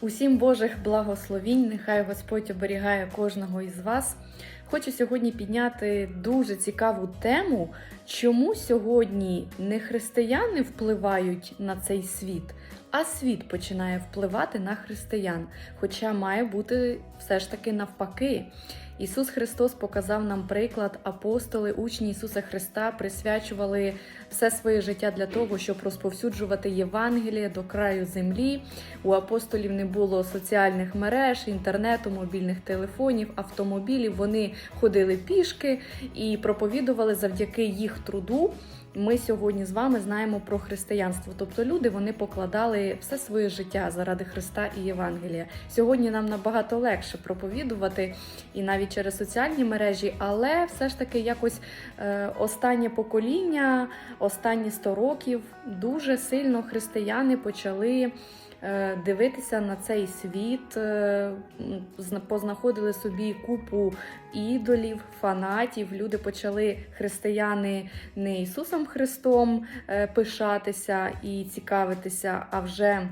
Усім Божих благословінь, нехай Господь оберігає кожного із вас. Хочу сьогодні підняти дуже цікаву тему, чому сьогодні не християни впливають на цей світ, а світ починає впливати на християн. Хоча має бути все ж таки навпаки. Ісус Христос показав нам приклад, апостоли, учні Ісуса Христа присвячували все своє життя для того, щоб розповсюджувати Євангеліє до краю землі. У апостолів не було соціальних мереж, інтернету, мобільних телефонів, автомобілів. Вони ходили пішки і проповідували завдяки їх труду. Ми сьогодні з вами знаємо про християнство. Тобто люди вони покладали все своє життя заради Христа і Євангелія. Сьогодні нам набагато легше проповідувати і навіть через соціальні мережі, але все ж таки якось е, останнє покоління, останні 100 років дуже сильно християни почали. Е, Дивитися на цей світ, е, познаходили собі купу ідолів, фанатів. Люди почали християни не Ісусом Христом е, пишатися і цікавитися, а вже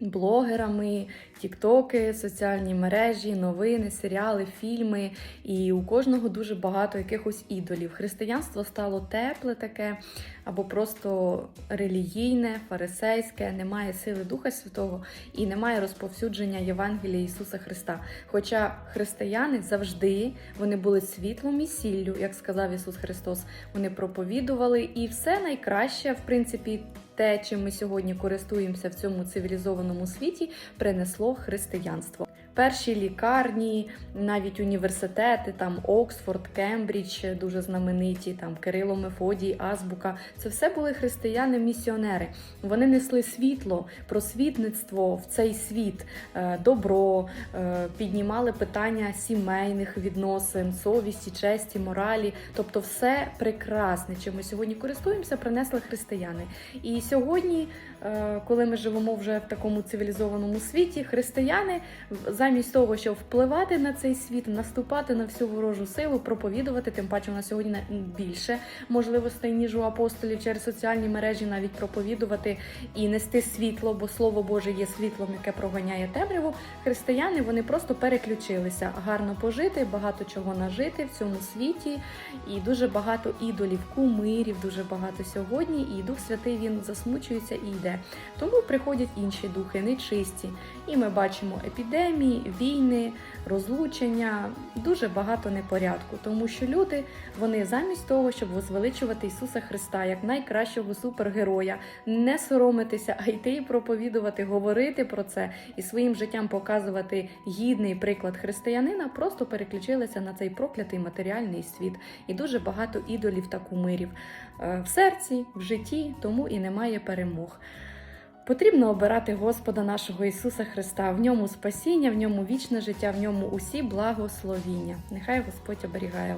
блогерами, тіктоки, соціальні мережі, новини, серіали, фільми. І у кожного дуже багато якихось ідолів. Християнство стало тепле таке, або просто релігійне, фарисейське, немає сили Духа Святого і немає розповсюдження Євангелія Ісуса Христа. Хоча християни завжди вони були світлом і сіллю, як сказав Ісус Христос. Вони проповідували і все найкраще, в принципі, те, чим ми сьогодні користуємося в цьому цивілізованому світі, принесло християнство. Перші лікарні, навіть університети, там Оксфорд, Кембридж, дуже знамениті, там Кирило Мефодій, Азбука. Це все були християни-місіонери. Вони несли світло, просвітництво в цей світ, е, добро, е, піднімали питання сімейних відносин, совісті, честі, моралі. Тобто, все прекрасне, чим ми сьогодні користуємося, принесли християни. І сьогодні, е, коли ми живемо вже в такому цивілізованому світі, християни замість того, щоб впливати на цей світ, наступати на всю ворожу силу, проповідувати, тим паче у нас сьогодні більше можливостей, ніж у апостолів через соціальні мережі, навіть проповідувати і нести світло, бо слово Боже є світлом, яке проганяє темряву. Християни вони просто переключилися гарно пожити, багато чого нажити в цьому світі, і дуже багато ідолів, кумирів, дуже багато сьогодні. І Дух Святий він засмучується і йде. Тому приходять інші духи, нечисті. І ми бачимо епідемії, війни, розлучення, дуже багато непорядку, тому що люди вони замість того, щоб возвеличувати Ісуса Христа як найкращого супергероя, не соромитися, а йти і проповідувати, говорити про це і своїм життям показувати гідний приклад християнина, просто переключилися на цей проклятий матеріальний світ. І дуже багато ідолів та кумирів е, в серці, в житті, тому і немає перемог. Потрібно обирати Господа нашого Ісуса Христа, в ньому спасіння, в ньому вічне життя, в ньому усі благословіння. Нехай Господь оберігає.